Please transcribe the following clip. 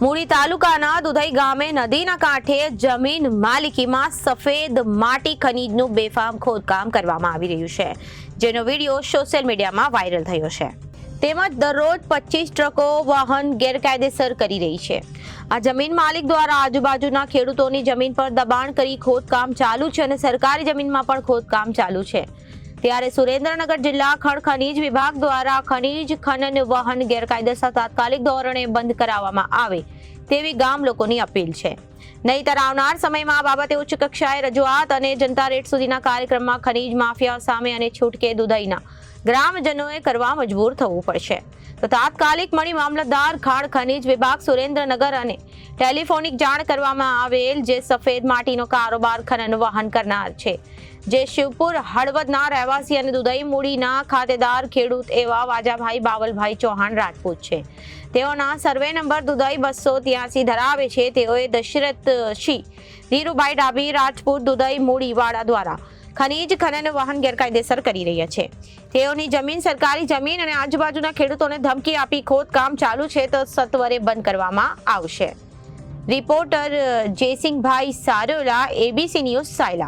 મૂળી તાલુકાના દુધઈ ગામે નદીના કાંઠે જમીન માલિકીમાં સફેદ માટી ખનીજનું બેફામ ખોદકામ કરવામાં આવી રહ્યું છે, જેનો વીડિયો સોશિયલ મીડિયામાં વાયરલ થયો છે. તેમજ દરરોજ પચીસ ટ્રકો વાહન ગેરકાયદેસર કરી રહી છે. આ જમીન માલિક દ્વારા આજુબાજુના ખેડૂતોની જમીન પર દબાણ કરી ખોદકામ ચાલુ છે અને સરકારી જમીનમાં પણ ખોદકામ ચાલુ છે. ત્યારે સુરેન્દ્રનગર જિલ્લા ખણ ખનીજ વિભાગ દ્વારા ખનીજ ખનન વહન ગેરકાયદેસર તાત્કાલિક ધોરણે બંધ કરાવવામાં આવે તેવી ગામ લોકોની અપીલ છે. નહીતર આવનાર સમયમાં આ બાબતે ઉચ્ચ કક્ષાએ રજૂઆત અને જનતા રેટ સુધીના કાર્યક્રમમાં ખનીજ માફિયા સામે અને છૂટકે દુધઈના ગ્રામજનોએ કરવા મજબૂર થવું પડશે. તો તાત્કાલિક મળી મામલતદાર, ખાણ, ખનીજ વિભાગ, સુરેન્દ્રનગર અને ટેલિફોનિક જાણ કરવામાં આવેલ જે સફેદ માટીનો કારોબાર ખનન વહન કરનાર છે. જે શિવપુર, હળવદના રહેવાસી અને દુધઈ મૂડીના ખાતેદાર ખેડૂત એવા વાજાભાઈ બાવલભાઈ ચૌહાણ રાજપૂત છે. તેઓના સર્વે નંબર દુધઈ બસો ત્યાસી ધરાવે છે. તેઓએ દશરથ સિંહ ધીરુભાઈ ડાભી, રાજપૂત દુધઈ મૂડીવાળા દ્વારા ખનીજ, ખનન વાહન ગેરકાયદેસર કરી રહ્યા છે. તેઓની જમીન સરકારી જમીન અને આજુબાજુના ખેડૂતોને ધમકી આપી ખોદકામ ચાલુ છે તો સત્વરે બંધ કરવામાં આવશે. Reporter Jaysinhbhai Sarola ABC news Sayla.